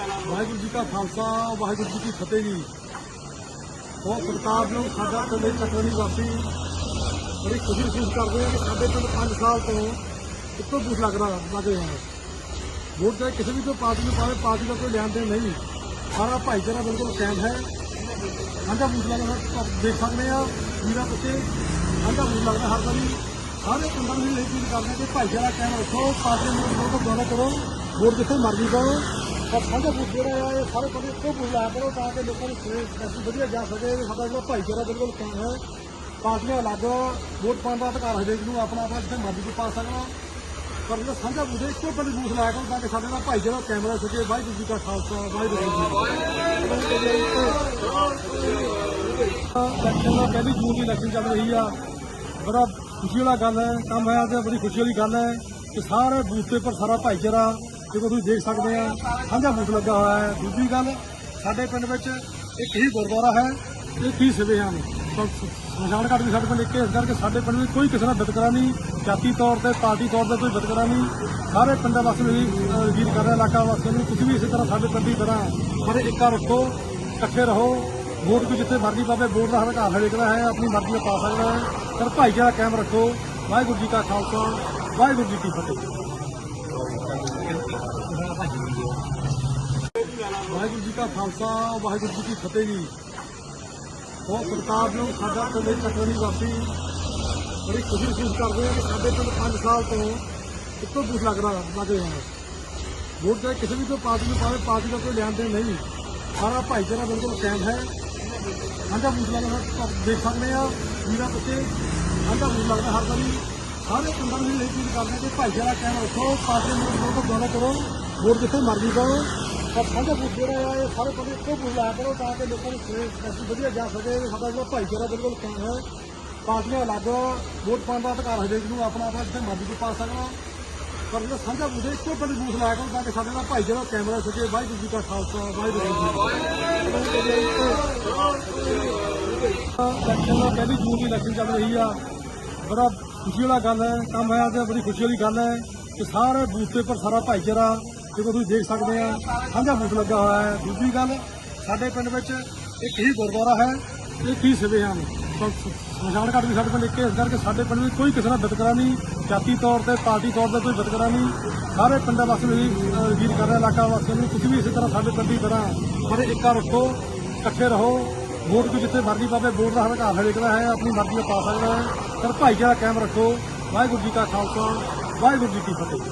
ਵਾਹਿਗੁਰੂ ਜੀ ਕਾ ਖਾਲਸਾ ਵਾਹਿਗੁਰੂ ਜੀ ਕੀ ਫਤਿਹ ਜੀ ਬਹੁਤ ਸਰਕਾਰ ਨੂੰ ਸਾਡਾ ਪਿੰਡ ਚੱਕਰਨੀ ਵਾਸੀ ਬੜੀ ਖੁਸ਼ੀ ਮਹਿਸੂਸ ਕਰਦੇ ਆ ਕਿ ਸਾਡੇ ਪਿੰਡ 5 ਸਾਲ ਤੋਂ ਇੱਕੋ ਬੂਥ ਲੱਗ ਰਿਹਾ ਲੱਗ ਰਿਹਾ ਹੈ ਵੋਟ ਚਾਹੇ ਕਿਸੇ ਵੀ ਤੋਂ ਪਾਰਟੀ ਨੂੰ ਪਾਵੇ ਪਾਰਟੀ ਦਾ ਕੋਈ ਲੈਣ ਦੇਣ ਨਹੀਂ ਸਾਰਾ ਭਾਈਚਾਰਾ ਬਿਲਕੁਲ ਕਾਇਮ ਹੈ ਸਾਂਝਾ ਬੂਥ ਲੱਗਦਾ ਆਪਾਂ ਦੇਖ ਸਕਦੇ ਆ ਵੀਰਾਂ ਬੱਚੇ ਸਾਂਝਾ ਬੂਥ ਲੱਗਦਾ ਹਰ ਵਾਰੀ ਸਾਰੇ ਪਿੰਡਾਂ ਨੂੰ ਇਹ ਚੀਜ਼ ਕਰਦੇ ਕਿ ਭਾਈਚਾਰਾ ਕਾਇਮ ਰੱਖੋ ਪਾਰਟੀ ਨੂੰ ਵੋਟ ਤੋਂ ਦੋਨੋਂ ਕਰੋ ਵੋਟ ਜਿੱਥੇ ਮਰਜ਼ੀ ਪਾਓ ਪਰ ਸਾਂਝਾ ਬੂਥ ਜਿਹੜਾ ਆ, ਇਹ ਸਾਰੇ ਬੰਦੇ ਇੱਕੋ ਬੂਥ ਲਾਇਆ ਕਰੋ ਤਾਂ ਕਿ ਲੋਕਾਂ ਨੂੰ ਸੇਧ ਵਧੀਆ ਜਾ ਸਕੇ। ਤੇ ਸਾਡਾ ਜਿਹੜਾ ਭਾਈਚਾਰਾ ਬਿਲਕੁਲ ਕੰਮ ਹੈ। ਪਾਰਟੀਆਂ ਅਲੱਗ, ਵੋਟ ਪਾਉਣ ਦਾ ਅਧਿਕਾਰ ਹਰੇਕ ਨੂੰ ਆਪਣਾ ਆਪਣਾ ਜਿੱਥੇ ਮਰਜ਼ੀ ਕੋਈ ਪਾ ਸਕਦਾ। ਪਰ ਜਿਹੜਾ ਸਾਂਝਾ ਬੂਥ ਇੱਕੋ ਬੰਦੇ ਬੂਥ ਲਾਇਆ ਕਰੋ ਤਾਂ ਕਿ ਸਾਡੇ ਨਾਲ ਭਾਈਚਾਰਾ ਕਾਇਮ ਰਹਿ ਸਕੇ। ਵਾਹਿਗੁਰੂ ਜੀ ਕਾ ਖਾਲਸਾ, ਵਾਹਿਗੁਰੂ ਜੀ ਇਲੈਕਸ਼ਨ ਦਾ ਪਹਿਲੀ ਜੂਨ ਦੀ ਇਲੈਕਸ਼ਨ ਚੱਲ ਰਹੀ ਆ। ਬੜਾ ਖੁਸ਼ੀ ਵਾਲਾ ਗੱਲ ਹੈ, ਕੰਮ ਹੋਇਆ ਤੇ ਬੜੀ ਖੁਸ਼ੀ ਵਾਲੀ ਗੱਲ ਹੈ ਕਿ ਸਾਰੇ ਬੂਥ ਤੇ ਪਰ ਸਾਰਾ ਭਾਈਚਾਰਾ ਜਦੋਂ ਤੁਸੀਂ ਦੇਖ ਸਕਦੇ ਆ, ਸਾਂਝਾ ਬੂਥ ਲੱਗਾ ਹੋਇਆ ਹੈ। ਦੂਜੀ ਗੱਲ, ਸਾਡੇ ਪਿੰਡ ਵਿੱਚ ਇੱਕ ਹੀ ਗੁਰਦੁਆਰਾ ਹੈ, ਇੱਕ ਹੀ ਸਿਵੇ ਹਨ ਤਾਂ ਸਮਸ਼ਾਨ ਘਾਟ ਵੀ ਸਾਡੇ ਪਿੰਡ ਇੱਕ ਹੈ ਇਸ ਕਰਕੇ ਸਾਡੇ ਪਿੰਡ ਵਿੱਚ ਕੋਈ ਕਿਸੇ ਨਾਲ ਵਿਤਕਰਾ ਨਹੀਂ, ਜਾਤੀ ਤੌਰ ਤੇ, ਪਾਰਟੀ ਤੌਰ ਤੇ ਕੋਈ ਵਿਤਕਰਾ ਨਹੀਂ। ਸਾਰੇ ਪਿੰਡਾਂ ਵਾਸੀਆਂ ਨੂੰ ਵੀ ਕਰ ਰਿਹਾ, ਇਲਾਕਾ ਵਾਸੀਆਂ ਨੂੰ। ਤੁਸੀਂ ਵੀ ਇਸੇ ਤਰ੍ਹਾਂ ਸਾਡੇ ਪਿੰਡ ਦੀ ਤਰ੍ਹਾਂ ਸਾਰੇ ਇੱਕਾ ਰੱਖੋ ਇਕੱਠੇ ਰਹੋ। ਵੋਟ ਕੋਈ ਜਿੱਥੇ ਮਰਜ਼ੀ ਪਾਵੇ, ਵੋਟ ਦਾ ਹੱਕ ਹਰੇਕ ਦਾ ਹੈ, ਆਪਣੀ ਮਰਜ਼ੀ ਨਾਲ ਪਾ ਸਕਦਾ ਹੈ। ਪਰ ਭਾਈਚਾਰਾ ਕਾਇਮ ਰੱਖੋ। ਵਾਹਿਗੁਰੂ ਜੀ ਕਾ ਖਾਲਸਾ, ਵਾਹਿਗੁਰੂ ਜੀ ਕੀ ਫਤਿਹ। ਵਾਹਿਗੁਰੂ ਜੀ ਕਾ ਖਾਲਸਾ ਵਾਹਿਗੁਰੂ ਜੀ ਕੀ ਫਤਿਹ ਜੀ ਬਹੁਤ ਸਰਕਾਰ ਨੂੰ ਸਾਡਾ ਪਿੰਡ ਚੱਕਰਨੀ ਵਾਸੀ ਬੜੀ ਖੁਸ਼ੀ ਮਹਿਸੂਸ ਕਰਦੇ ਆ ਕਿ ਸਾਡੇ ਪਿੰਡ 5 ਸਾਲ ਤੋਂ ਇੱਕੋ ਬੂਥ ਲੱਗ ਰਿਹਾ ਲੱਗ ਰਿਹਾ ਹੈ ਵੋਟ ਚਾਹੇ ਕਿਸੇ ਵੀ ਤੋਂ ਪਾਰਟੀ ਨੂੰ ਪਾਵੇ ਪਾਰਟੀ ਦਾ ਕੋਈ ਲੈਣ ਦੇਣ ਨਹੀਂ ਸਾਰਾ ਭਾਈਚਾਰਾ ਬਿਲਕੁਲ ਕਾਇਮ ਹੈ ਸਾਂਝਾ ਬੂਥ ਲੱਗਦਾ ਆਪਾਂ ਦੇਖ ਸਕਦੇ ਆ ਵੀਰਾਂ ਬੱਚੇ ਸਾਂਝਾ ਬੂਥ ਲੱਗਦਾ ਹਰ ਵਾਰੀ ਸਾਰੇ ਪਿੰਡਾਂ ਨੂੰ ਇਹ ਚੀਜ਼ ਕਰਦੇ ਕਿ ਭਾਈਚਾਰਾ ਕਾਇਮ ਰੱਖੋ ਪਾਰਟੀ ਨੂੰ ਵੋਟ ਤੋਂ ਦੋਨੋਂ ਕਰੋ ਵੋਟ ਜਿੱਥੇ ਮਰਜ਼ੀ ਪਾਓ ਪਰ ਸਾਂਝਾ ਬੂਥ ਜਿਹੜਾ ਆ ਇਹ ਸਾਰੇ ਬੰਦੇ ਇੱਕੋ ਬੂਥ ਲਾਇਆ ਕਰੋ ਤਾਂ ਕਿ ਲੋਕਾਂ ਨੂੰ ਸੇਧ ਵਧੀਆ ਜਾ ਸਕੇ ਤੇ ਸਾਡਾ ਜਿਹੜਾ ਭਾਈਚਾਰਾ ਬਿਲਕੁਲ ਕਾਇਮ ਹੈ ਪਾਰਟੀਆਂ ਅਲੱਗ ਵੋਟ ਪਾਉਣ ਦਾ ਅਧਿਕਾਰ ਹਰੇਕ ਨੂੰ ਆਪਣਾ ਆਪਣਾ ਜਿੱਥੇ ਮਰਜ਼ੀ ਕੋਈ ਪਾ ਸਕਦਾ ਪਰ ਜਿਹੜਾ ਸਾਂਝਾ ਬੂਥ ਹੈ, ਇੱਕੋ ਬੰਦੇ ਬੂਥ ਲਾਇਆ ਕਰੋ ਤਾਂ ਕਿ ਸਾਡੇ ਨਾਲ ਭਾਈਚਾਰਾ ਕਾਇਮ ਰਹਿ ਸਕੇ ਵਾਹਿਗੁਰੂ ਜੀ ਕਾ ਖਾਲਸਾ ਵਾਹਿਗੁਰੂ ਜੀ ਕੀ ਫਤਿਹ ਇਲੈਕਸ਼ਨ ਦਾ ਪਹਿਲੀ ਜੂਨ ਦੀ ਇਲੈਕਸ਼ਨ ਚੱਲ ਰਹੀ ਆ ਬੜਾ ਖੁਸ਼ੀ ਵਾਲਾ ਗੱਲ ਹੈ, ਕੰਮ ਹੋਇਆ ਤੇ ਬੜੀ ਖੁਸ਼ੀ ਵਾਲੀ ਗੱਲ ਹੈ ਕਿ ਸਾਰੇ ਬੂਥ ਤੇ ਪਰ ਸਾਰਾ ਭਾਈਚਾਰਾ ਜਦੋਂ ਤੁਸੀਂ ਦੇਖ ਸਕਦੇ ਆ, ਸਾਂਝਾ ਬੂਥ ਲੱਗਾ ਹੋਇਆ ਹੈ। ਦੂਜੀ ਗੱਲ, ਸਾਡੇ ਪਿੰਡ ਵਿੱਚ ਇੱਕ ਹੀ ਗੁਰਦੁਆਰਾ ਹੈ, ਇੱਕ ਹੀ ਸਿਵੇ ਹਨ ਤਾਂ ਸਮਸ਼ਾਨ ਘਾਟ ਵੀ ਸਾਡੇ ਪਿੰਡ ਇੱਕ ਹੈ, ਇਸ ਕਰਕੇ ਸਾਡੇ ਪਿੰਡ ਵਿੱਚ ਕੋਈ ਕਿਸੇ ਨਾਲ ਵਿਤਕਰਾ ਨਹੀਂ, ਜਾਤੀ ਤੌਰ ਤੇ, ਪਾਰਟੀ ਤੌਰ ਤੇ ਕੋਈ ਵਿਤਕਰਾ ਨਹੀਂ। ਸਾਰੇ ਪਿੰਡਾਂ ਵਾਸੀਆਂ ਨੂੰ ਵੀ ਕਰ ਰਿਹਾ, ਇਲਾਕਾ ਵਾਸੀਆਂ ਨੂੰ ਤੁਸੀਂ ਵੀ ਇਸੇ ਤਰ੍ਹਾਂ ਸਾਡੇ ਪਿੰਡ ਦੀ ਤਰ੍ਹਾਂ ਸਾਰੇ ਇੱਕਾ ਰੱਖੋ, ਇਕੱਠੇ ਰਹੋ। ਵੋਟ ਕੋਈ ਜਿੱਥੇ ਮਰਜ਼ੀ ਪਾਵੇ, ਵੋਟ ਦਾ ਹੱਕ ਹਰੇਕ ਦਾ ਹੈ, ਆਪਣੀ ਮਰਜ਼ੀ ਦਾ ਪਾ ਸਕਦਾ ਹੈ। ਪਰ ਭਾਈਚਾਰਾ ਕਾਇਮ ਰੱਖੋ। ਵਾਹਿਗੁਰੂ ਜੀ ਕਾ ਖਾਲਸਾ, ਵਾਹਿਗੁਰੂ ਜੀ ਕੀ ਫਤਿਹ।